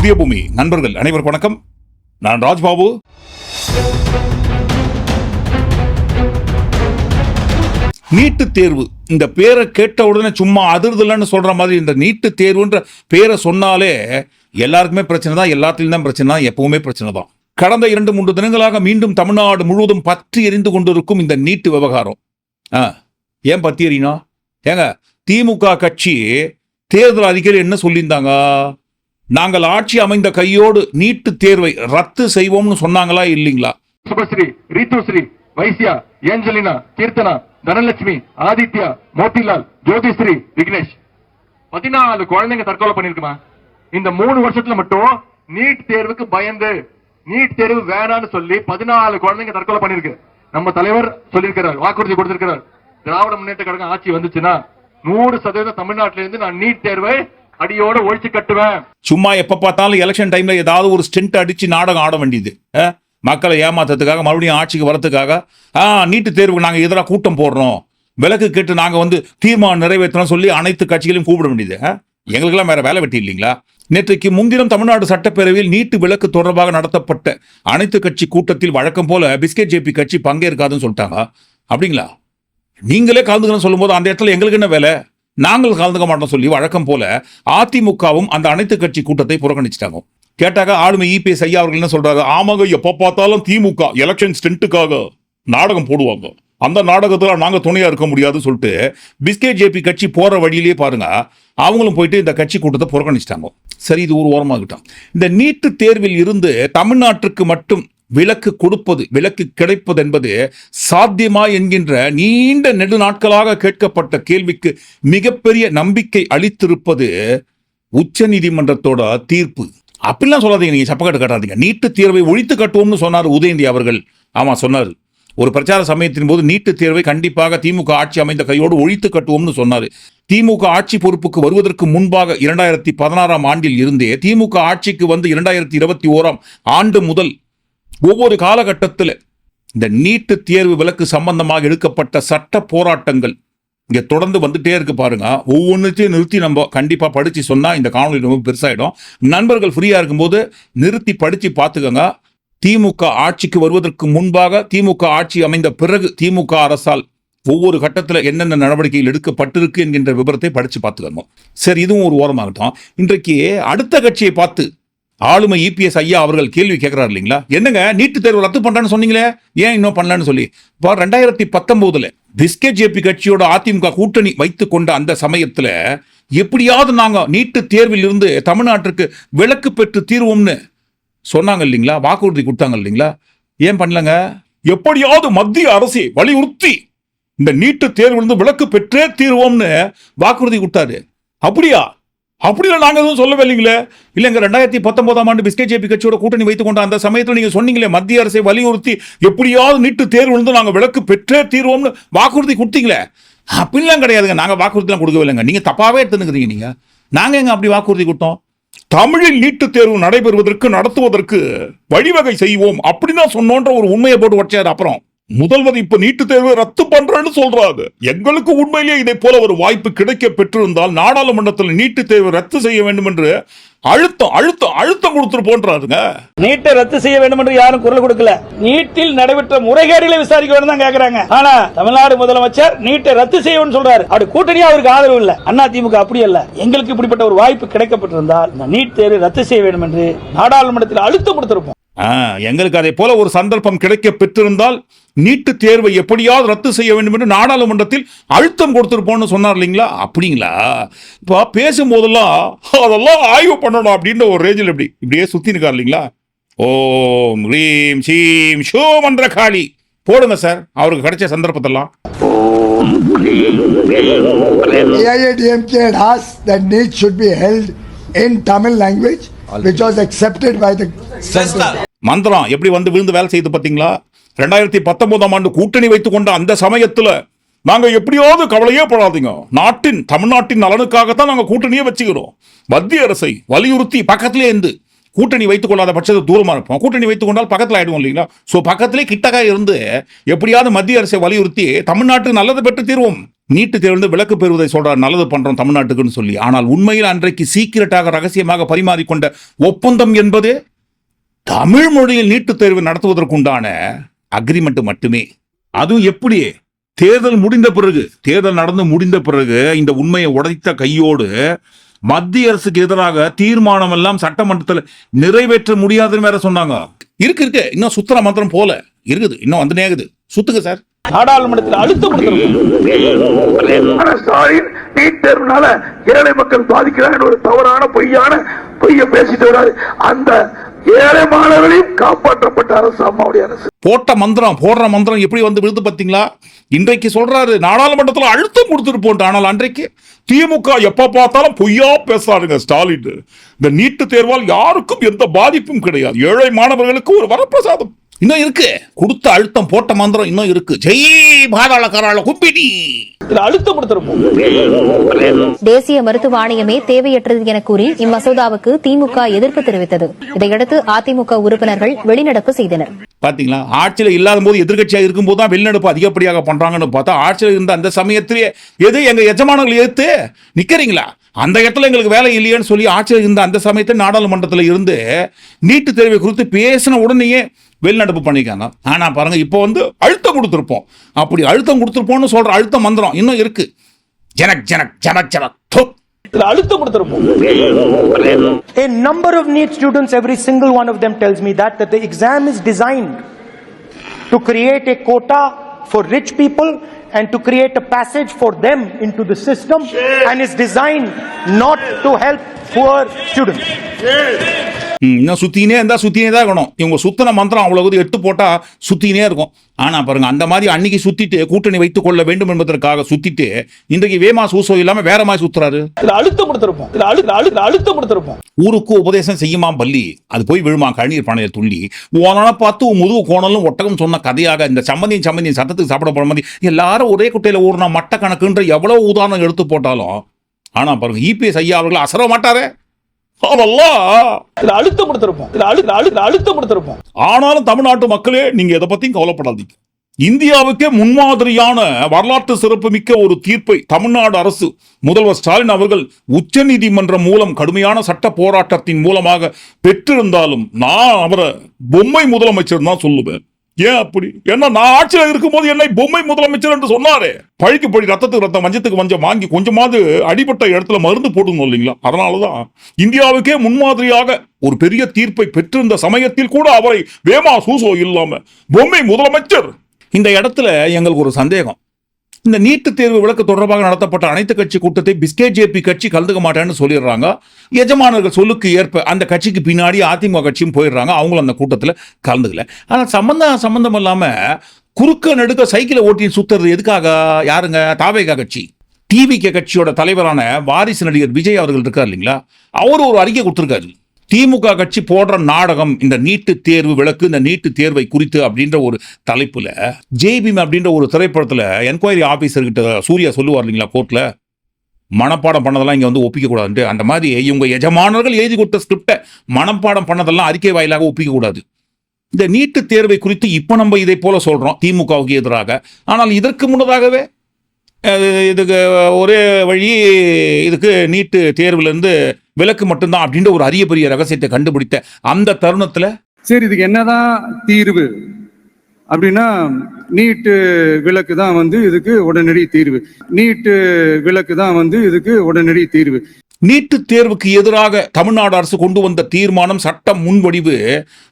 புதிய பூமி. நண்பர்கள் அனைவருக்கும் வணக்கம். நான் ராஜ்பாபு. நீட்டு தேர்வு. இந்த பேரை கேட்ட உடனே சும்மா அதிர்தலன்னு சொல்ற மாதிரி இந்த நீட்டு தேர்வுன்ற பேரை சொன்னாலே எல்லாருக்குமே பிரச்சனை தான் எல்லாத்துலயும் தான் பிரச்சனை தான் எப்பவுமே பிரச்சனை தான். கடந்த இரண்டு மூன்று தினங்களாக மீண்டும் தமிழ்நாடு முழுவதும் பற்றி எரிந்து கொண்டிருக்கும் இந்த நீட்டு விவகாரம். ஆ ஏன் பத்தி எறினா ஏங்க திமுக கட்சி தேர்தல் அறிக்கையில் என்ன சொல்லியிருந்தாங்க? நாங்கள் ஆட்சி அமைந்த கையோடு நீட்டு தேர்வை ரத்து செய்வோம்னு சொன்னாங்களா இல்லைங்களா? சுபஸ்ரீ ரீத்துஸ்ரீ வைசியா ஏஞ்சலினா கீர்த்தனா தனலட்சுமி ஆதித்யா மோத்திலால் ஜோதிஸ்ரீ விக்னேஷ். பதினாலு குழந்தைங்க தற்கொலை பண்ணிருக்குமா இந்த மூணு வருஷத்துல மட்டும் நீட் தேர்வுக்கு பயந்து நீட் தேர்வு வேணான்னு சொல்லி பதினாலு குழந்தைங்க தற்கொலை பண்ணிருக்கு நம்ம தலைவர் சொல்லியிருக்கிறார் வாக்குறுதி கொடுத்திருக்கிறார். திராவிட முன்னேற்ற கழகம் ஆட்சி வந்துச்சுன்னா நூறு சதவீதம் தமிழ்நாட்டில இருந்து நான் நீட் தேர்வை அடியோட ஒழிச்சு கட்டுவேன். சும்மா எப்ப பார்த்தாலும் எலெக்ஷன் டைம்ல ஏதாவது ஒரு ஸ்டென்ட் அடிச்சு நாடகம் ஆட வேண்டியது. மக்களை ஏமாத்துறதுக்காக மறுபடியும் ஆட்சிக்கு வரத்துக்காக ஆ நீட்டு தேர்வுக்கு நாங்க எதிராக கூட்டம் போடுறோம். விலக்கு கேட்டு நாங்க வந்து தீர்மானம் நிறைவேற்றணும் சொல்லி அனைத்து கட்சிகளையும் கூப்பிட வேண்டியது. அஹ்? எங்களுக்கெல்லாம் வேற வேலை வெட்டி இல்லைங்களா? நேற்றைக்கு முன்தினம் தமிழ்நாடு சட்டப்பேரவையில் நீட்டு விலக்கு தொடர்பாக நடத்தப்பட்ட அனைத்து கட்சி கூட்டத்தில் வழக்கம் போல பிஸ்கெட் ஜேபி கட்சி பங்கேற்காதுன்னு சொல்லிட்டாங்க. அப்படிங்களா? நீங்களே கலந்துக்கணும்னு சொல்லும்போது அந்த இடத்துல எங்களுக்கு என்ன வேலை? நாங்கள் கலந்துக்க மாட்டோம் சொல்லி வழக்கம் போல அதிமுகவும் அந்த அனைத்து கட்சி கூட்டத்தை புறக்கணிச்சிட்டாங்க. கேட்டாக்க ஆளுமை இபிஎஸ் ஐயா அவர்கள் என்ன சொல்றாரு? ஆமாங்க எப்ப பார்த்தாலும் திமுக எலெக்ஷன் ஸ்டென்ட்டுக்காக நாடகம் போடுவாங்க. அந்த நாடகத்தில் நாங்கள் துணையாக இருக்க முடியாதுன்னு சொல்லிட்டு பிஸ்கே ஜேபி கட்சி போகிற வழியிலே பாருங்க அவங்களும் போயிட்டு இந்த கட்சி கூட்டத்தை புறக்கணிச்சிட்டாங்க. சரி இது ஒரு ஓரமாகட்டும். இந்த நீட்டு தேர்வில் இருந்து தமிழ்நாட்டுக்கு மட்டும் விலக்கு கொடுப்பது விலக்கு கிடைப்பது என்பது சாத்தியமா என்கின்ற நீண்ட நெடு நாட்களாக கேட்கப்பட்ட கேள்விக்கு மிகப்பெரிய நம்பிக்கை அளித்திருப்பது உச்ச நீதிமன்றத்தோட தீர்ப்பு. அப்படிலாம் சொல்லாதீங்க நீங்க சப்பக்கட்டு கட்டாதீங்க. நீட்டு தேர்வை ஒழித்து கட்டுவோம்னு சொன்னார் உதயநிதி அவர்கள். ஆமா சொன்னார். ஒரு பிரச்சார சமயத்தின் போது நீட்டு தேர்வை கண்டிப்பாக திமுக ஆட்சி அமைந்த கையோடு ஒழித்து கட்டுவோம்னு சொன்னார். திமுக ஆட்சி பொறுப்புக்கு வருவதற்கு முன்பாக இரண்டாயிரத்தி பதினாறாம் ஆண்டில் இருந்தே திமுக ஆட்சிக்கு வந்து இரண்டாயிரத்தி இருபத்தி ஓராம் ஆண்டு முதல் ஒவ்வொரு காலகட்டத்தில் இந்த நீட்டு தேர்வு விலக்கு சம்பந்தமாக எடுக்கப்பட்ட சட்ட போராட்டங்கள் இங்கே தொடர்ந்து வந்துட்டே இருக்கு பாருங்க. ஒவ்வொன்றுத்தையும் நிறுத்தி நம்ம கண்டிப்பாக படித்து சொன்னால் இந்த காணொலி ரொம்ப பெருசாகிடும் நண்பர்கள் ஃப்ரீயாக இருக்கும்போது நிறுத்தி படித்து பார்த்துக்கோங்க. திமுக ஆட்சிக்கு வருவதற்கு முன்பாக திமுக ஆட்சி அமைந்த பிறகு திமுக அரசால் ஒவ்வொரு கட்டத்தில் என்னென்ன நடவடிக்கைகள் எடுக்கப்பட்டிருக்கு என்கின்ற விவரத்தை படித்து பார்த்துக்கணும் சரி இதுவும் ஒரு ஓரமாகட்டும். இன்றைக்கு அடுத்த கட்சியை பார்த்து ஆளுமை இபிஎஸ் ஐயா அவர்கள் கேள்வி கேட்கிறார் இல்லைங்களா? என்னங்க நீட்டு தேர்வு ரத்து பண்ணுறான்னு சொன்னீங்களே? ஏன் இன்னும் பண்ணலான்னு சொல்லி. இப்போ ரெண்டாயிரத்தி பத்தொன்பதுல பிஸ்கே ஜேபி கட்சியோட அதிமுக கூட்டணி வைத்து கொண்ட அந்த சமயத்தில் எப்படியாவது நாங்கள் நீட்டு தேர்வில் இருந்து தமிழ்நாட்டிற்கு விலக்கு பெற்று தீர்வோம்னு சொன்னாங்க இல்லைங்களா? வாக்குறுதி கொடுத்தாங்க இல்லைங்களா? ஏன் பண்ணலங்க? எப்படியாவது மத்திய அரசை வலியுறுத்தி இந்த நீட்டு தேர்விலிருந்து விலக்கு பெற்றே தீர்வோம்னு வாக்குறுதி கொடுத்தாரு. அப்படியா? அப்படிலாம் நாங்கள் எதுவும் சொல்லவே இல்லைங்களே. இல்லைங்க ரெண்டாயிரத்தி பத்தொன்பதாம் ஆண்டு பிஸ்கெட் ஜேபி கட்சியோட கூட்டணி வைத்துக் கொண்ட அந்த சமயத்தில் நீங்கள் சொன்னீங்களே மத்திய அரசை வலியுறுத்தி எப்படியாவது நீட்டு தேர்வு வந்து நாங்கள் விலக்கு பெற்றே தீர்வோம்னு வாக்குறுதி கொடுத்தீங்களே. அப்படிலாம் கிடையாதுங்க. நாங்கள் வாக்குறுதிலாம் கொடுக்கவே இல்லைங்க. நீங்கள் தப்பாகவே எடுத்துனுக்குறீங்க நீங்கள் நாங்கள் எங்கே அப்படி வாக்குறுதி கொடுத்தோம்? தமிழில் நீட்டுத் தேர்வு நடைபெறுவதற்கு நடத்துவதற்கு வழிவகை செய்வோம் அப்படின்னு சொன்னோன்ற ஒரு உண்மையை போட்டு வச்சாரு அப்புறம். முதல்வர் இப்ப நீட்டு தேர்வை ரத்து பண்றேன்னு சொல்றாரு. எங்களுக்கு உண்மையிலேயே இதை போல ஒரு வாய்ப்பு கிடைக்க பெற்றிருந்தால் நாடாளுமன்றத்தில் நீட்டு தேர்வை ரத்து செய்ய வேண்டும் என்று அழுத்தம் அழுத்தம் அழுத்தம் கொடுத்துட்டு போன்றாருங்க. நீட்டை ரத்து செய்ய வேண்டும் என்று யாரும் குரல் கொடுக்கல. நீட்டில் நடைபெற்ற முறைகேடுகளை விசாரிக்க வேண்டும் தான் கேக்குறாங்க. ஆனா தமிழ்நாடு முதலமைச்சர் நீட்டை ரத்து செய்யணும்னு சொல்றாரு. அப்படி கூட்டணியா அவருக்கு ஆதரவு இல்ல. அண்ணா திமுக அப்படி அல்ல. எங்களுக்கு இப்படிப்பட்ட ஒரு வாய்ப்பு கிடைக்கப்பட்டிருந்தால் இந்த நீட் தேர்வை ரத்து செய்ய வேண்டும் என்று நாடாளுமன்றத்தில் அழுத்தம் கொடுத்திருப்போம். எங்களுக்கு அதை போல ஒரு சந்தர்ப்பம் கிடைக்க பெற்றிருந்தால் நீட்டு தேர்வை எப்படியாவது ரத்து செய்ய வேண்டும் என்று நாடாளுமன்றத்தில் அழுத்தம் கொடுத்திருப்போம்னு சொன்னார் இல்லைங்களா? அப்படிங்களா? இப்போ பேசும்போதெல்லாம் அதெல்லாம் ஆய்வு பண்ணணும் அப்படின்ற ஒரு ரேஞ்சில் இப்படி இப்படியே சுத்தி இருக்கார் இல்லைங்களா? ஓம் ரீம் சீம் ஷோ மந்திர காளி. போடுங்க சார் அவருக்கு கிடைச்ச சந்தர்ப்பத்தெல்லாம். AIADMK had asked that NEET should be held in Tamil language, which was accepted by the central. மந்திரம் எப்படி வந்து விழுந்து வேலை செய்து பார்த்தீங்களா? ரெண்டாயிரத்தி பத்தொன்பதாம் ஆண்டு கூட்டணி வைத்துக் கொண்ட அந்த சமயத்தில் நாங்கள் எப்படியாவது கவலையே படாதீங்க. நாட்டின் தமிழ்நாட்டின் நலனுக்காகத்தான் நாங்கள் கூட்டணியே வச்சுக்கிறோம். மத்திய அரசை வலியுறுத்தி பக்கத்திலே இருந்து கூட்டணி வைத்துக் கொள்ளாத பட்சத்தை தூரமாக இருப்போம். கூட்டணி வைத்துக் கொண்டால் பக்கத்தில் ஆயிடுவோம் இல்லைங்களா? ஸோ பக்கத்திலே கிட்டக்காக இருந்து எப்படியாவது மத்திய அரசை வலியுறுத்தி தமிழ்நாட்டு நல்லது பெற்று தீர்வோம். நீட்டு தேர்வு விலக்கு பெறுவதை சொல்றார் நல்லது பண்றோம் தமிழ்நாட்டுக்குன்னு சொல்லி. ஆனால் உண்மையில் அன்றைக்கு சீக்கிரட்டாக ரகசியமாக பரிமாறிக்கொண்ட ஒப்பந்தம் என்பது தமிழ் மொழியில் நீட்டுத் தேர்வு நடத்துவதற்குண்டான அக்ரிமெண்ட் மட்டுமே. அதுவும் எப்படி? தேர்தல் முடிந்த பிறகு தேர்தல் நடந்து முடிந்த பிறகு இந்த உண்மையை உடைத்த கையோடு மத்திய அரசுக்கு எதிராக தீர்மானம் எல்லாம் சட்டமன்றத்தில் நிறைவேற்ற முடியாதுன்னு வேற சொன்னாங்க. இருக்கு இருக்கு. இன்னும் சுத்தர மந்திரம் போல. இருக்குது. இன்னும் வந்து நேகுது சுத்துங்க சார். நாடாளுமன்றத்தில் அழுத்தம் ஸ்டாலின் நீட் தேர்வுனால ஏழை மக்கள் பாதிக்கிறாங்க. ஒரு தவறான பொய்யான பொய்ய பேசிட்டு வராரு. அந்த ஏழை மாணவர்களையும் காப்பாற்றப்பட்ட அரசு அம்மாவுடைய அரசு. போட்ட மந்திரம் போடுற மந்திரம் எப்படி வந்து விழுது பாத்தீங்களா இன்றைக்கு சொல்றாரு நாடாளுமன்றத்தில் அழுத்தம் கொடுத்துருப்போம் ஆனால் அன்றைக்கு திமுக எப்ப பார்த்தாலும் பொய்யா பேசாருங்க ஸ்டாலின். இந்த நீட்டு தேர்வால் யாருக்கும் எந்த பாதிப்பும் கிடையாது. ஏழை மாணவர்களுக்கு ஒரு வரப்பிரசாதம். இன்னும் இருக்கு. கொடுத்த அழுத்தம் போட்ட மந்திரம் இன்னும் இருக்கு. ஜெய் பாதாள கராள கும்பிடி தேசிய மருத்துவ ஆணையமே தேவையற்றது என கூறி இம்மசோதாவுக்கு திமுக எதிர்ப்பு தெரிவித்தது. இதையடுத்து அதிமுக உறுப்பினர்கள் வெளிநடப்பு செய்தனர். பாத்தீங்களா? ஆட்சியில் இல்லாத போது எதிர்கட்சியாக இருக்கும்போது தான் வெளிநடப்பு அதிகப்படியாக பண்றாங்கன்னு பார்த்தா ஆட்சியில் இருந்த அந்த சமயத்திலேயே எது எங்க எஜமானர்கள் எதிர்த்து நிக்கிறீங்களா? அந்த இடத்துல எங்களுக்கு வேலை இல்லையேன்னு சொல்லி ஆட்சியில் இருந்த அந்த சமயத்தில் நாடாளுமன்றத்தில் இருந்து நீட்டு தேர்வை குறித்து பேசின உடனேயே வெளிநடப்பு பண்ணிக்காங்க ஆனா பாருங்க இப்போ வந்து அழுத்தம் கொடுத்துருப்போம் அப்படி அழுத்தம் கொடுத்துருப்போம்னு சொல்ற அழுத்த மந்திரம் இன்னும் இருக்கு ஜனக் ஜனக் ஜனக் ஜனக் துப். அழுத்தம் கொடுத்திருப்போம் A number of NEET students, every single one of them tells me that, that the exam is designed to create a quota for rich people and to create a passage for them into the system and is designed not to help students. ம், இன்னும் சுத்தினே இருந்தா சுத்தினே தான் இருக்கணும். இவங்க சுத்தின மந்திரம் அவ்வளவு எட்டு போட்டா சுத்தினே இருக்கும். ஆனா பாருங்க அந்த மாதிரி அன்னைக்கு சுத்திட்டு கூட்டணி வைத்துக் கொள்ள வேண்டும் என்பதற்காக சுத்திட்டு இன்றைக்கு வேமா சூசோ இல்லாம வேற மாதிரி இதுல அழுத்தம் கொடுத்திருப்போம். அழுத்தம் கொடுத்திருப்போம். ஊருக்கு உபதேசம் செய்யுமா பள்ளி அது போய் விழுமா கழநீர் பானையை துள்ளி. ஓனான பார்த்து முதுகு கோணலும் ஒட்டகம் சொன்ன கதையாக இந்த சம்மந்தியும் சம்மந்தியும் சட்டத்துக்கு சாப்பிட போற மாதிரி எல்லாரும் ஒரே குட்டையில ஊர்னா மட்ட கணக்குன்ற எவ்வளவு உதாரணம் எடுத்து போட்டாலும் ஆனா பாருங்க இபிஎஸ் ஐயா அவர்கள் அசர மாட்டாரே. ஆனாலும் தமிழ்நாட்டு மக்களே நீங்க எதை பத்தியும் கவலைப்படாதீங்க. இந்தியாவுக்கே முன்மாதிரியான வரலாற்று சிறப்புமிக்க ஒரு தீர்ப்பை தமிழ்நாடு அரசு முதல்வர் ஸ்டாலின் அவர்கள் உச்சநீதிமன்றம் மூலம் கடுமையான சட்ட போராட்டத்தின் மூலமாக பெற்றிருந்தாலும் நான் அவரை பொம்மை முதலமைச்சர் தான் சொல்லுவேன். ஏன் அப்படி? ஏன்னா நான் ஆட்சியில் இருக்கும்போது என்னை பொம்மை முதலமைச்சர் என்று சொன்னாரே. பழிக்கு பழி ரத்தத்துக்கு ரத்தம் மஞ்சத்துக்கு மஞ்சள் வாங்கி கொஞ்சமாவது அடிபட்ட இடத்துல மருந்து போடணும் இல்லைங்களா? அதனாலதான் இந்தியாவுக்கே முன்மாதிரியாக ஒரு பெரிய தீர்ப்பை பெற்றிருந்த சமயத்தில் கூட அவரை வேமா சூசோ இல்லாம பொம்மை முதலமைச்சர். இந்த இடத்துல எங்களுக்கு ஒரு சந்தேகம். இந்த நீட்டு தேர்வு விளக்கு தொடர்பாக நடத்தப்பட்ட அனைத்து கட்சி கூட்டத்தை பிஸ்கே ஜேபி கட்சி கலந்துக்க மாட்டேன்னு சொல்லிடுறாங்க. எஜமானர்கள் சொல்லுக்கு ஏற்ப அந்த கட்சிக்கு பின்னாடி அதிமுக கட்சியும் போயிடுறாங்க. அவங்களும் அந்த கூட்டத்தில் கலந்துக்கல. ஆனால் சம்மந்தம் சம்பந்தம் இல்லாமல் குறுக்க நடுக்க சைக்கிளை ஓட்டி சுத்துறது எதுக்காக? யாருங்க? தாவேகா கட்சி. டிவிகே கட்சியோட தலைவரான வாரிசு நடிகர் விஜய் அவர்கள் இருக்கார் இல்லைங்களா? அவர் ஒரு அறிக்கை கொடுத்துருக்காரு. திமுக கட்சி போடுற நாடகம் இந்த நீட்டு தேர்வு விளக்கு இந்த நீட்டு தேர்வை குறித்து அப்படின்ற ஒரு தலைப்பில் ஜெய்பீம் அப்படின்ற ஒரு திரைப்படத்தில் என்கொயரி ஆஃபீஸர்கிட்ட சூர்யா சொல்லுவார் இல்லைங்களா கோர்ட்டில் மனப்பாடம் பண்ணதெல்லாம் இங்கே வந்து ஒப்பிக்கக்கூடாதுன்ட்டு அந்த மாதிரி இவங்க எஜமானர்கள் எழுதி கொடுத்த ஸ்கிரிப்டை மனப்பாடம் பண்ணதெல்லாம் அறிக்கை வாயிலாக ஒப்பிக்கக்கூடாது இந்த நீட்டு தேர்வை குறித்து இப்போ நம்ம இதை போல சொல்கிறோம் திமுகவுக்கு எதிராக. ஆனால் இதற்கு முன்னதாகவே அது இதுக்கு ஒரே வழி இதுக்கு நீட்டு தேர்வுலேருந்து விலக்கு மட்டும்தான் அப்படின்ற ஒரு அரிய பெரிய ரகசியத்தை கண்டுபிடித்த அந்த தருணத்தில் சரி இதுக்கு என்னதான் தீர்வு? அப்படின்னா நீட்டு விளக்கு தான் வந்து இதுக்கு உடனடி தீர்வு. நீட்டு விளக்கு தான் வந்து இதுக்கு உடனடி தீர்வு. நீட்டு தேர்வுக்கு எதிராக தமிழ்நாடு அரசு கொண்டு வந்த தீர்மானம் சட்ட முன்வடிவு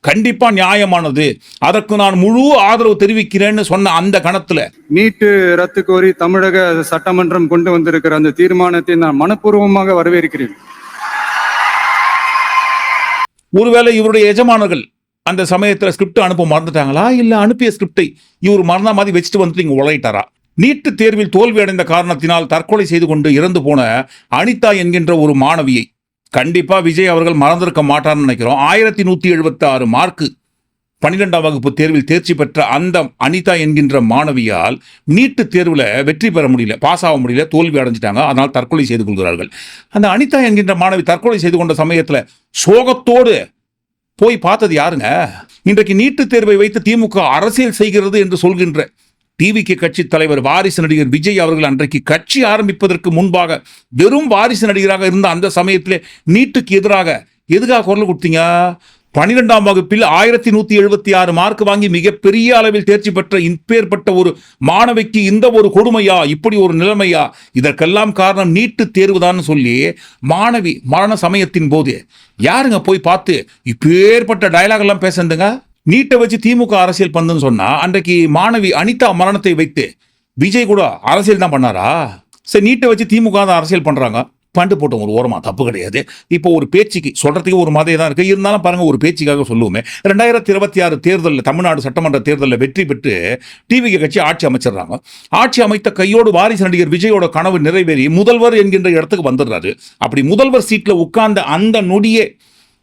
கண்டிப்பா நியாயமானது. அதற்கு நான் முழு ஆதரவு தெரிவிக்கிறேன்னு சொன்ன அந்த கணத்துல. நீட்டு ரத்து கோரி தமிழக சட்டமன்றம் கொண்டு வந்திருக்கிற அந்த தீர்மானத்தை நான் மனப்பூர்வமாக வரவேற்கிறேன். ஒருவேளை இவருடைய எஜமானர்கள் அந்த சமயத்துல ஸ்கிரிப்ட் அனுப்ப மறந்துட்டாங்களா? இல்ல அனுப்பிய ஸ்கிரிப்டை இவர் மறந்த மாதிரி வச்சுட்டு வந்துட்டு இங்க உழையிட்டாரா? நீட்டு தேர்வில் தோல்வி அடைந்த காரணத்தினால் தற்கொலை செய்து கொண்டு இறந்து போன அனிதா என்கின்ற ஒரு மாணவியை கண்டிப்பாக விஜய் அவர்கள் மறந்திருக்க மாட்டார்னு நினைக்கிறோம். ஆயிரத்தி நூற்றி எழுபத்தி ஆறு மார்க்கு பன்னிரெண்டாம் வகுப்பு தேர்வில் தேர்ச்சி பெற்ற அந்த அனிதா என்கின்ற மாணவியால் நீட்டு தேர்வில் வெற்றி பெற முடியல பாஸ் ஆக முடியல தோல்வி அடைஞ்சிட்டாங்க. அதனால் தற்கொலை செய்து கொள்கிறார்கள். அந்த அனிதா என்கின்ற மாணவி தற்கொலை செய்து கொண்ட சமயத்தில் சோகத்தோடு போய் பார்த்தது யாருங்க? இன்றைக்கு நீட்டு தேர்வை வைத்து திமுக அரசியல் செய்கிறது என்று சொல்கின்ற டிவிக்கு கட்சி தலைவர் வாரிசு நடிகர் விஜய் அவர்கள் அன்றைக்கு கட்சி ஆரம்பிப்பதற்கு முன்பாக வெறும் வாரிசு நடிகராக இருந்த அந்த சமயத்திலே நீட்டுக்கு எதிராக எதுக்காக குரல் கொடுத்தீங்க? பனிரெண்டாம் வகுப்பில் ஆயிரத்தி நூத்தி எழுபத்தி ஆறு மார்க் வாங்கி மிகப்பெரிய அளவில் தேர்ச்சி பெற்ற இப்பேற்பட்ட ஒரு மாணவிக்கு இந்த ஒரு கொடுமையா? இப்படி ஒரு நிலைமையா? இதற்கெல்லாம் காரணம் நீட்டு தேர்வுதான் சொல்லி மாணவி மரண சமயத்தின் போது யாருங்க போய் பார்த்து இப்பேற்பட்ட டயலாக் எல்லாம் பேசுந்துங்க நீட்டை வச்சு திமுக அரசியல் பண்ணுன்னு சொன்னா அன்றைக்கு மாணவி அனிதா மரணத்தை வைத்து விஜய் கூட அரசியல் தான் பண்ணாரா? சரி நீட்டை வச்சு திமுக தான் அரசியல் பண்றாங்க. பண்டு போட்டோம் ஒரு ஓரமா தப்பு கிடையாது. இப்போ ஒரு பேச்சுக்கு சொல்றதுக்கு ஒரு மாதிரி தான் இருக்கு. இருந்தாலும் பாருங்க ஒரு பேச்சுக்காக சொல்லுவோமே. ரெண்டாயிரத்தி இருபத்தி ஆறு தேர்தலில் தமிழ்நாடு சட்டமன்ற தேர்தலில் வெற்றி பெற்று டிவிக்கு கட்சி ஆட்சி அமைச்சிடுறாங்க. ஆட்சி அமைத்த கையோடு வாரிசு நடிகர் விஜயோட கனவு நிறைவேறி முதல்வர் என்கின்ற இடத்துக்கு வந்துடுறாரு. அப்படி முதல்வர் சீட்டில் உட்கார்ந்த அந்த நொடியே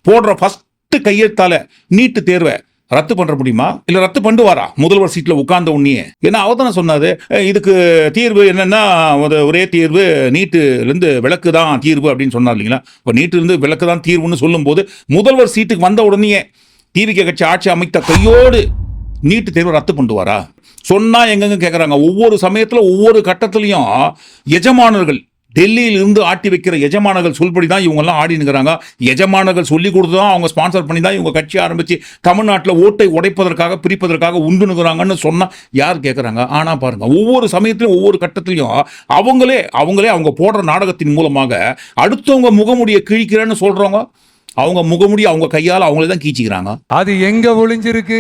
போடுற ஃபஸ்ட்டு கையெழுத்தால நீட்டு தேர்வை ரத்து பண்ற முடியுமா? இல்ல ரத்து பண்ணுவாரா? முதல்வர் சீட்ல உட்கார்ந்த உடனே ஏன்னா அவர் தானே சொன்னாரு இதுக்கு தீர்வு என்னன்னா ஒரே தீர்வு நீட்டுல இருந்து விளக்கு தான் தீர்வு அப்படின்னு சொன்னார் இல்லைங்களா? இப்போ நீட்டுல இருந்து விளக்கு தான் தீர்வுன்னு சொல்லும்போது முதல்வர் சீட்டுக்கு வந்த உடனே டிவிகே கட்சி ஆட்சி அமைத்த கையோடு நீட்டு தேர்வு ரத்து பண்ணுவாரா? சொன்னா எங்கெங்க கேட்குறாங்க ஒவ்வொரு சமயத்தில் ஒவ்வொரு கட்டத்திலையும் எஜமானர்கள் டெல்லியில் இருந்து ஆட்டி வைக்கிற எஜமானர்கள் சொல்படி தான் இவங்கெல்லாம் ஆடினுங்கிறாங்க எஜமானர்கள் சொல்லி கொடுத்து தான் அவங்க ஸ்பான்சர் பண்ணி தான் இவங்க கட்சி ஆரம்பித்து தமிழ்நாட்டில் ஓட்டை உடைப்பதற்காக பிரிப்பதற்காக உண்டுனுங்கிறாங்கன்னு சொன்னால் யார் கேட்குறாங்க ஆனால் பாருங்கள் ஒவ்வொரு சமயத்திலும் ஒவ்வொரு கட்டத்திலையும் அவங்களே அவங்களே அவங்க போடுற நாடகத்தின் மூலமாக அடுத்தவங்க முகமுடியை கிழிக்கிறேன்னு சொல்கிறவங்க அவங்க முகமுடி அவங்க கையால் அவங்களே தான் கீச்சிக்கிறாங்க. அது எங்கே ஒளிஞ்சிருக்கு?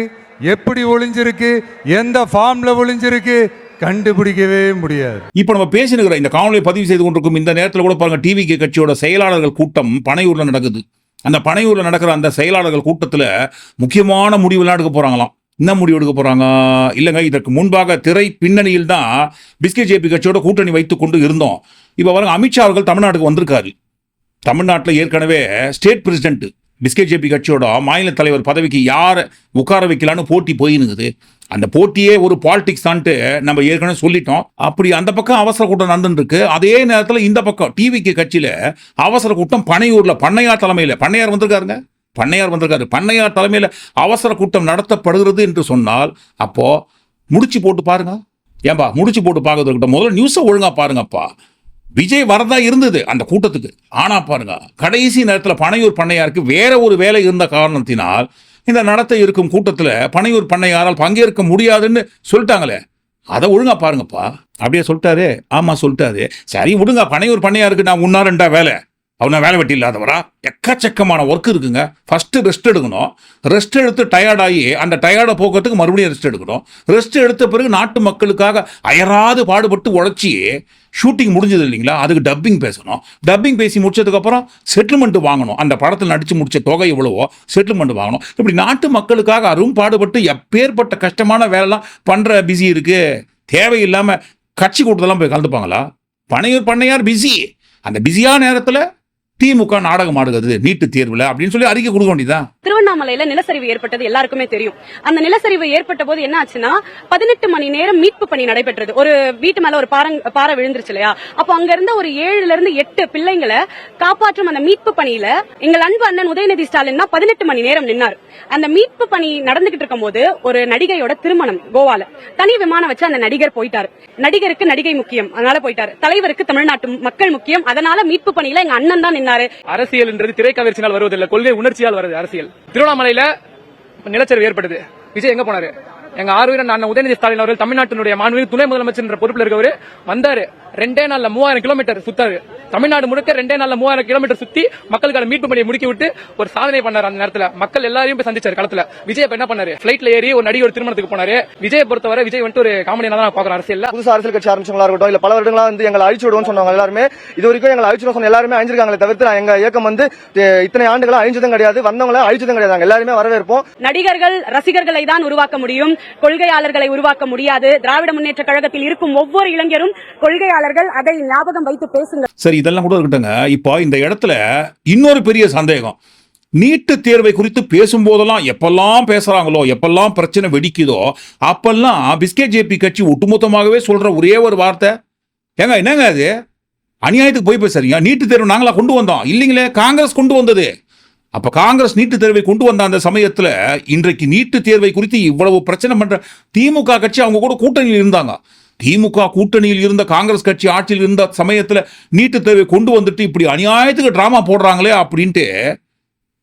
எப்படி ஒளிஞ்சிருக்கு? எந்த ஃபார்மில் ஒளிஞ்சிருக்கு? கண்டுபிடிக்கவே முடியாது. இப்போ நம்ம பேசினுக்கிற இந்த காணொலி பதிவு செய்து கொண்டிருக்கும் இந்த நேரத்தில் கூட பாருங்க டிவிகே கட்சியோட செயலாளர்கள் கூட்டம் பனையூரில் நடக்குது. அந்த பனையூரில் நடக்கிற அந்த செயலாளர்கள் கூட்டத்தில் முக்கியமான முடிவுலாம் எடுக்க போகிறாங்களாம் என்ன முடிவு எடுக்க போகிறாங்க இல்லைங்க இதற்கு முன்பாக திரை பின்னணியில் தான் பிஸ்கே ஜேபி கட்சியோட கூட்டணி வைத்து கொண்டு இருந்தோம். இப்போ பாருங்க அமித்ஷா அவர்கள் தமிழ்நாட்டுக்கு வந்திருக்காரு. தமிழ்நாட்டில் ஏற்கனவே ஸ்டேட் பிரசிடென்ட் பிஸ்கே ஜேபி கட்சியோட மாநில தலைவர் பதவிக்கு யார் உட்கார வைக்கலான்னு போட்டி போயினுக்குது அந்த போட்டியே ஒரு பாலிடிக்ஸ் தான்ட்டு நம்ம ஏற்கனவே சொல்லிட்டோம். அப்படி அந்த பக்கம் அவசர கூட்டம் நடந்துருக்கு அதே நேரத்தில் இந்த பக்கம் டிவிக்கு கட்சியில் அவசர கூட்டம் பனையூரில் பண்ணையார் தலைமையில். பண்ணையார் வந்திருக்காருங்க? பண்ணையார் வந்திருக்காரு. பண்ணையார் தலைமையில் அவசர கூட்டம் நடத்தப்படுகிறது என்று சொன்னால் அப்போது முடிச்சு போட்டு பாருங்க. ஏன்பா முடிச்சு போட்டு பார்க்கறது இருக்கட்டும். முதல்ல நியூஸை ஒழுங்காக பாருங்கப்பா. விஜய் வரதா இருந்தது அந்த கூட்டத்துக்கு. ஆனால் பாருங்க கடைசி நேரத்தில் பனையூர் பண்ணையாருக்கு வேற ஒரு வேலை இருந்த காரணத்தினால் இந்த நடத்த இருக்கும் கூட்டத்தில் பனையூர் பண்ணையாரால் பங்கேற்க முடியாதுன்னு சொல்லிட்டாங்களே. அதை ஒழுங்கா பாருங்கப்பா. அப்படியே சொல்லிட்டாரு. ஆமாம் சொல்லிட்டாரு. சரி விடுங்க. பனையூர் பண்ணையாருக்கு நான் உன்னா ரெண்டா வேலை. அவனா வேலை வெட்டி இல்லாதவரா? எக்கச்சக்கமான ஒர்க் இருக்குங்க. ஃபஸ்ட்டு ரெஸ்ட் எடுக்கணும். ரெஸ்ட் எடுத்து டயர்டாகி அந்த டயர்டை போக்குறதுக்கு மறுபடியும் ரெஸ்ட் எடுக்கணும். ரெஸ்ட் எடுத்த பிறகு நாட்டு மக்களுக்காக அயராது பாடுபட்டு உழைச்சி ஷூட்டிங் முடிஞ்சது இல்லைங்களா? அதுக்கு டப்பிங் பேசணும். டப்பிங் பேசி முடிச்சதுக்கப்புறம் செட்டில்மெண்ட் வாங்கணும். அந்த படத்தில் நடித்து முடித்த தொகை எவ்வளவோ செட்டில்மெண்ட் வாங்கணும். இப்படி நாட்டு மக்களுக்காக அரும் பாடுபட்டு எப்பேற்பட்ட கஷ்டமான வேலைலாம் பண்ணுற பிஸி இருக்குது தேவையில்லாமல் கட்சி கூட்டத்தெல்லாம் போய் கலந்துப்பாங்களா? பனையூர் பண்ணையார் பிஸி அந்த பிஸியான நேரத்தில் திமுக நாடகம் ஆடுகிறது நீட்டு தேர்வுல அப்படின்னு சொல்லி அறிக்கை கொடுக்க வேண்டியதான் திருவண்ணாமலையில நிலச்சரிவு ஏற்பட்டது எல்லாருக்குமே தெரியும். அந்த நிலச்சரிவு ஏற்பட்ட போது என்ன ஆச்சுன்னா பதினெட்டு மணி நேரம் மீட்பு பணி நடைபெற்றது. ஒரு வீட்டு மேல ஒரு பாறை பாறை விழுந்துருச்சு இல்லையா? அப்போ அங்க இருந்த ஒரு ஏழுல இருந்து எட்டு பிள்ளைங்களை காப்பாற்றும் அந்த மீட்பு பணியில எங்கள் அன்பு அண்ணன் உதயநிதி ஸ்டாலின் பதினெட்டு மணி நேரம் நின்னார். அந்த மீட்பு பணி நடந்துகிட்டு இருக்கும் போது ஒரு நடிகையோட திருமணம் கோவால. தனி விமானம் வச்சு அந்த நடிகர் போயிட்டாரு. நடிகருக்கு நடிகை முக்கியம் அதனால போயிட்டாரு. தலைவருக்கு தமிழ்நாட்டு மக்கள் முக்கியம் அதனால மீட்பு பணியில எங்க அண்ணன் தான் நின்னாரு. அரசியல்ன்றது திரைக்கவர்ச்சியால் வருவதில்லை கொள்கை உணர்ச்சியால் வருது அரசியல். திருவண்ணாமலையில நிலச்சரிவு ஏற்பட்டது விஜய் எங்க போனாரு? எங்க ஆறுவீரன் அண்ணன் உதயநிதி ஸ்டாலின் அவர்கள் தமிழ்நாட்டினுடைய மாநில துணை முதலமைச்சர் என்ற பொறுப்பில் இருக்கவர் வந்தாரு. ரெண்டே நாள்ல மூவாயிரம் கிலோமீட்டர் சுத்தாரு தமிழ்நாடு முழுக்க ரெண்டே நாள்ல மூவாயிரம் கிலோமீட்டர் சுத்தி மக்களுக்கான மீட்பு பணியை முடுக்கி விட்டு ஒரு சாதனை பண்ணாரு அந்த நேரத்துல. மக்கள் எல்லாரையும் போய் சந்திச்சாரு களத்துல. விஜய் என்ன பண்ணாரு? பிளைட்ல ஏறி ஒரு நடிகை ஒரு திருமணத்துக்கு போனாரு. விஜய் பொறுத்தவரை விஜய் வந்துட்டு ஒரு காமெடியான தான் பாக்குறோம் அரசியல் புதுசா அரசியல் கட்சி ஆரம்பிச்சவங்களா இருக்கட்டும் இல்ல பல வருடங்களா வந்து எங்களை அழிச்சு விடுவோம்னு சொன்னவங்க எல்லாருமே இது வரைக்கும் எங்களை அழிச்சு சொன்ன எல்லாருமே அழிஞ்சிருக்காங்களே தவிர்த்து நான் எங்க இயக்கம் வந்து இத்தனை ஆண்டுகளா அழிஞ்சதும் கிடையாது வந்தவங்கள அழிச்சதும் கிடையாது. எல்லாருமே வரவேற்போம். நடிகர்கள் ரசிகர்களை தான் உருவாக்க முடியும். கொள்கையாளர்களை உருவாக்க முடியாது. திராவிட முன்னேற்ற கழகத்தில் இருக்கும் ஒவ்வொரு இளைஞரும் கொள்கையாளர்கள் அதை ஞாபகம் வைத்து பேசுங்கள். சரி இதெல்லாம் கூட இருக்கட்டுங்க இப்போ இந்த இடத்துல இன்னொரு பெரிய சந்தேகம். நீட்டு தேர்வை குறித்து பேசும்போதெல்லாம் எப்பெல்லாம் பேசுறாங்களோ எப்பெல்லாம் பிரச்சனை வெடிக்குதோ அப்பெல்லாம் பிஸ்கே ஜேபி கட்சி ஒட்டுமொத்தமாகவே சொல்ற ஒரே ஒரு வார்த்தை. ஏங்க என்னங்க அது? அநியாயத்துக்கு போய் பேசுறீங்க. நீட்டு தேர்வு நாங்களா கொண்டு வந்தோம். இல்லைங்களே காங்கிரஸ் கொண்டு வந்தது. அப்ப காங்கிரஸ் நீட்டு தேர்வை கொண்டு வந்த அந்த சமயத்துல இன்றைக்கு நீட்டு தேர்வை குறித்து இவ்வளவு பிரச்சனை பண்ற திமுக கட்சி அவங்க கூட கூட்டணியில் இருந்தாங்க. திமுக கூட்டணியில் இருந்த காங்கிரஸ் கட்சி ஆட்சியில் இருந்த சமயத்தில் நீட்டு தேர்வை கொண்டு வந்துட்டு இப்படி அநியாயத்துக்கு டிராமா போடுறாங்களே அப்படின்ட்டு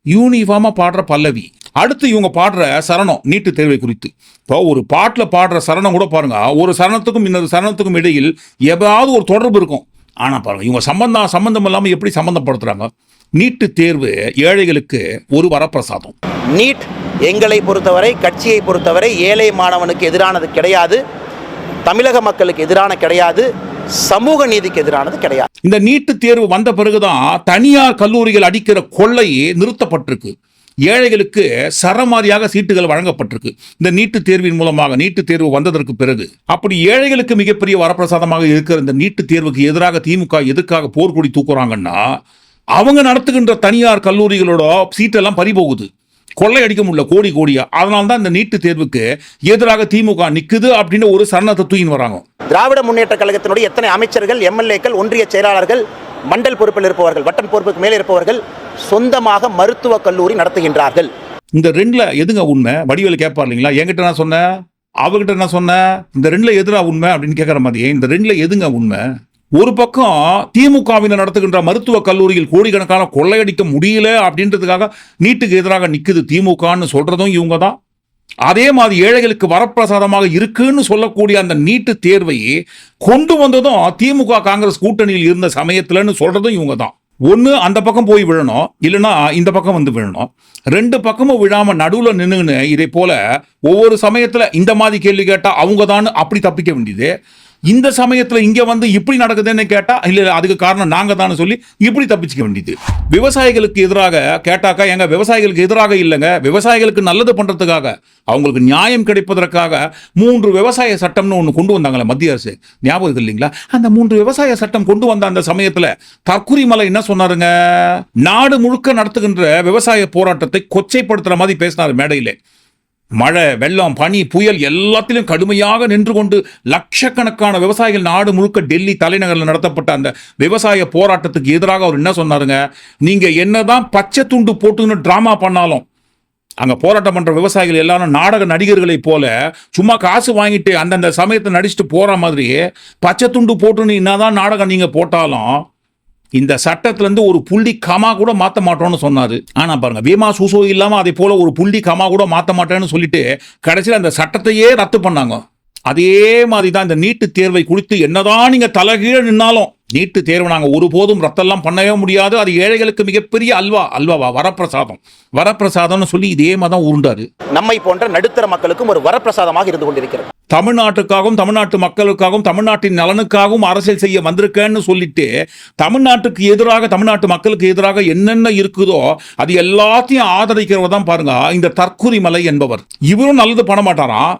யூனிஃபார்மாக பாடுற பல்லவி. அடுத்து இவங்க பாடுற சரணம் நீட்டு தேர்வை குறித்து. இப்போ ஒரு பாட்டில் பாடுற சரணம் கூட பாருங்க. ஒரு சரணத்துக்கும் இன்னொரு சரணத்துக்கும் இடையில் எதாவது ஒரு தொடர்பு இருக்கும். ஆனால் பாருங்க இவங்க சம்பந்தம் சம்பந்தம் இல்லாமல் எப்படி சம்பந்தப்படுத்துறாங்க? நீட்டு தேர்வு ஏழைகளுக்கு ஒரு வரப்பிரசாதம். நீட் எங்களை பொறுத்தவரை கட்சியை பொறுத்தவரை ஏழை மாணவனுக்கு எதிரானது கிடையாது. தமிழக மக்களுக்கு எதிரான கிடையாது சமூக நீதிக்கு எதிரானது கிடையாது. இந்த நீட்டு தேர்வு வந்த பிறகுதான் தனியார் கல்லூரிகள் அடிக்கிற கொள்ளை நிறுத்தப்பட்டிருக்கு. ஏழைகளுக்கு சரமாரியாக சீட்டுகள் வழங்கப்பட்டிருக்கு. இந்த நீட்டு தேர்வின் மூலமாக நீட்டு தேர்வு வந்ததற்கு பிறகு அப்படி ஏழைகளுக்கு மிகப்பெரிய வரப்பிரசாதமாக இருக்கிற இந்த நீட்டு தேர்வுக்கு எதிராக திமுக எதுக்காக போர்க்கொடி தூக்குறாங்கன்னா அவங்க நடத்துகின்ற தனியார் கல்லூரிகளோட சீட்டெல்லாம் பறிபோகுது. கொள்ளை அடிக்க முடியல கோடி கோடியா. அதனால தான் இந்த நீட்டு தேர்வுக்கு எதிராக திமுக நிக்குது அப்படின்னு ஒரு சரணத்தை தூக்கின்னு வராங்க. திராவிட முன்னேற்ற கழகத்தினுடைய எத்தனை அமைச்சர்கள் எம்எல்ஏக்கள் ஒன்றிய செயலாளர்கள் மண்டல் பொறுப்பில் இருப்பவர்கள் வட்டம் பொறுப்புக்கு மேலே இருப்பவர்கள் சொந்தமாக மருத்துவக் கல்லூரி நடத்துகின்றார்கள். இந்த ரெண்டுல எதுங்க உண்மை? வடிவேலு கேட்பார் இல்லைங்களா? என்கிட்ட நான் சொன்னேன் அவகிட்ட நான் சொன்னேன் இந்த ரெண்டுல எதுடா உண்மை அப்படின்னு கேட்குற மாதிரி இந்த ரெண்டுல எதுங்க உண்மை? ஒரு பக்கம் திமுகவினர் நடத்துகின்ற மருத்துவக் கல்லூரியில் கோடிக்கணக்கான கொள்ளையடிக்க முடியல அப்படின்றதுக்காக நீட்டுக்கு எதிராக நிற்குது திமுகன்னு சொல்றதும் இவங்க தான் அதே மாதிரி ஏழைகளுக்கு வரப்பிரசாதமாக இருக்குன்னு சொல்லக்கூடிய அந்த நீட்டு தேர்வை கொண்டு வந்ததும் திமுக காங்கிரஸ் கூட்டணியில் இருந்த சமயத்துலன்னு சொல்றதும் இவங்க தான் ஒன்று அந்த பக்கம் போய் விழணும். இல்லைன்னா இந்த பக்கம் வந்து விழணும். ரெண்டு பக்கமும் விழாம நடுவில் நின்றுன்னு இதே போல ஒவ்வொரு சமயத்துல இந்த மாதிரி கேள்வி கேட்டால் அவங்க தான் அப்படி தப்பிக்க வேண்டியது. இந்த சமயத்தில் இங்கே வந்து இப்படி நடக்குதுன்னு கேட்டால் இல்லை அதுக்கு காரணம் நாங்கள் தான் சொல்லி இப்படி தப்பிச்சுக்க வேண்டியது. விவசாயிகளுக்கு எதிராக கேட்டாக்கா எங்கள் விவசாயிகளுக்கு எதிராக இல்லைங்க. விவசாயிகளுக்கு நல்லது பண்ணுறதுக்காக அவங்களுக்கு நியாயம் கிடைப்பதற்காக மூன்று விவசாய சட்டம்னு ஒன்று கொண்டு வந்தாங்களே மத்திய அரசு. ஞாபகம் இல்லைங்களா? அந்த மூன்று விவசாய சட்டம் கொண்டு வந்த அந்த சமயத்தில் தற்குறி மலை என்ன சொன்னாருங்க? நாடு முழுக்க நடத்துகின்ற விவசாய போராட்டத்தை கொச்சைப்படுத்துகிற மாதிரி பேசினார் மேடையிலே. மழை வெள்ளம் பனி புயல் எல்லாத்திலும் கடுமையாக நின்று கொண்டு லட்சக்கணக்கான விவசாயிகள் நாடு முழுக்க டெல்லி தலைநகரில் நடத்தப்பட்ட அந்த விவசாய போராட்டத்துக்கு எதிராக அவர் என்ன சொன்னாருங்க? நீங்க என்னதான் பச்சை துண்டு போட்டுன்னு ட்ராமா பண்ணாலும் அங்கே போராட்டம் பண்ணுற விவசாயிகள் எல்லாரும் நாடக நடிகர்களை போல சும்மா காசு வாங்கிட்டு அந்தந்த சமயத்தை நடிச்சுட்டு போகிற மாதிரி பச்சை துண்டு போட்டுன்னு என்னதான் நாடகம் நீங்கள் போட்டாலும் இந்த சட்டத்திலேருந்து ஒரு புள்ளி கமா கூட மாற்ற மாட்டோம்னு சொன்னார். ஆனால் பாருங்கள் பீமா சூசோ இல்லாமல் அதே போல் ஒரு புள்ளி கமா கூட மாற்ற மாட்டேன்னு சொல்லிட்டு கடைசியில் அந்த சட்டத்தையே ரத்து பண்ணாங்க. அதே மாதிரி தான் இந்த நீட்டு தேர்வை குறித்து என்னதான் நீங்கள் தலைகீழ நின்னாலும் நீட்டு தேர்வை நாங்க ஒருபோதும் ரத்தெல்லாம் பண்ணவே முடியாது. அது ஏழைகளுக்கு மிகப்பெரிய அல்வா அல்வாவா வரப்பிரசாதம். வரப்பிரசாதம்னு சொல்லி இதே மாதிரி உருண்டாரு நம்மை போன்ற நடுத்தர மக்களுக்கும் ஒரு வரப்பிரசாதமாக இருந்து கொண்டிருக்கிறது. தமிழ்நாட்டுக்காகவும் தமிழ்நாட்டு மக்களுக்காகவும் தமிழ்நாட்டின் நலனுக்காகவும் அரசியல் செய்ய வந்திருக்கேன்னு சொல்லிட்டு தமிழ்நாட்டுக்கு எதிராக தமிழ்நாட்டு மக்களுக்கு எதிராக என்னென்ன இருக்குதோ அது எல்லாத்தையும் ஆதரிக்கிறவர் தான் பாருங்க இந்த தற்குறி மலை என்பவர். இவரும் நல்லது பண்ண மாட்டாராம்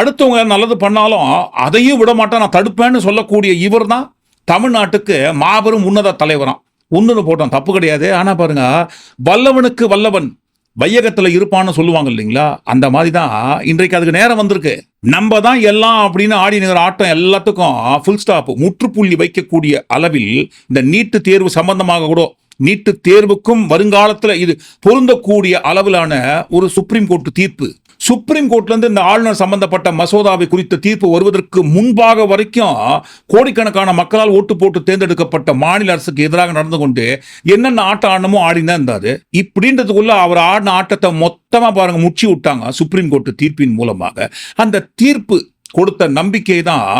அடுத்தவங்க நல்லது பண்ணாலும் அதையும் விட மாட்டேன் நான் தடுப்பேன்னு சொல்லக்கூடிய இவர் தான் தமிழ்நாட்டுக்கு மாபெரும் உன்னத தலைவராம். ஒன்றுன்னு போட்டோம் தப்பு கிடையாது. ஆனால் பாருங்க வல்லவனுக்கு வல்லவன் வையகத்தில் இருப்பான்னு சொல்லுவாங்க இல்லைங்களா? அந்த மாதிரி தான் இன்றைக்கு அதுக்கு நேரம் வந்திருக்கு. நம்ம தான் எல்லாம் அப்படின்னு ஆடி நிகிற ஆட்டம் எல்லாத்துக்கும் ஃபுல் ஸ்டாப் முற்றுப்புள்ளி வைக்கக்கூடிய அளவில் இந்த நீட்டு தேர்வு சம்பந்தமாக கூட நீட்டு தேர்வுக்கும் வருங்காலத்தில் இது பொருந்தக்கூடிய அளவிலான ஒரு சுப்ரீம் கோர்ட் தீர்ப்பு. சுப்ரீம் கோர்ட்லேருந்து இந்த ஆளுநர் சம்பந்தப்பட்ட மசோதாவை குறித்த தீர்ப்பு வருவதற்கு முன்பாக வரைக்கும் கோடிக்கணக்கான மக்களால் ஓட்டு போட்டு தேர்ந்தெடுக்கப்பட்ட மாநில அரசுக்கு எதிராக நடந்து கொண்டு என்னென்ன ஆட்டம் ஆடணுமோ ஆடிதான் இருந்தாரு. இப்படின்றதுக்குள்ள அவர் ஆடின ஆட்டத்தை மொத்தமாக பாருங்க முடிச்சு விட்டாங்க சுப்ரீம் கோர்ட் தீர்ப்பின் மூலமாக. அந்த தீர்ப்பு கொடுத்த நம்பிக்கை தான்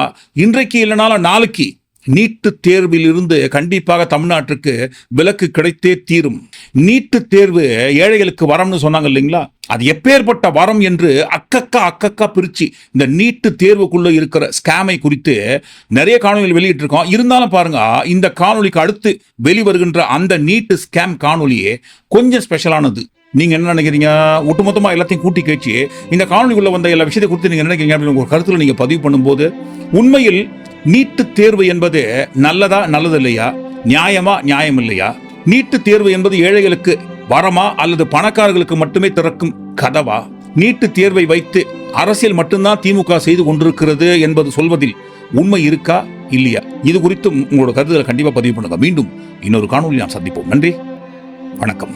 இன்றைக்கு இல்லைனாலும் நாளைக்கு நீட்டு தேர்வில் இருந்து கண்டிப்பாக தமிழ்நாட்டுக்கு விலக்கு கிடைத்தே தீரும். நீட்டு தேர்வு ஏழைகளுக்கு வரம்னு சொன்னாங்க இல்லைங்களா? அது எப்பேற்பட்ட வரம் என்று அக்கக்கா அக்கக்கா பிரிச்சு இந்த நீட்டு தேர்வுக்குள்ள இருக்கிற ஸ்கேமை குறித்து நிறைய காணொலிகள் வெளியிட்டிருக்கோம். இருந்தாலும் பாருங்க இந்த காணொலிக்கு அடுத்து வெளிவருகின்ற அந்த நீட்டு ஸ்கேம் காணொலியே கொஞ்சம் ஸ்பெஷலானது நீங்க என்ன நினைக்கிறீங்க? ஒட்டுமொத்தமா எல்லாத்தையும் கூட்டி கேச்சு இந்த காணொலிக்குள்ள வந்த எல்லா விஷயத்தை குறித்து நீங்க என்ன நினைக்கிறீங்க அப்படின்னு ஒரு கருத்துல நீங்க பதிவு பண்ணும்போது உண்மையில் நீட்டு தேர்வு என்பது நல்லதா நல்லது இல்லையா நியாயமா நியாயம் இல்லையா நீட்டு தேர்வு என்பது ஏழைகளுக்கு வரமா அல்லது பணக்காரர்களுக்கு மட்டுமே திறக்கும் கதவா? நீட்டு தேர்வை வைத்து அரசியல் மட்டும்தான் திமுக செய்து கொண்டிருக்கிறது என்பது சொல்வதில் உண்மை இருக்கா இல்லையா? இது குறித்து உங்களோட கருத்துக்களை கண்டிப்பாக பதிவு பண்ணுங்க. மீண்டும் இன்னொரு காணொலி நாம் சந்திப்போம். நன்றி. வணக்கம்.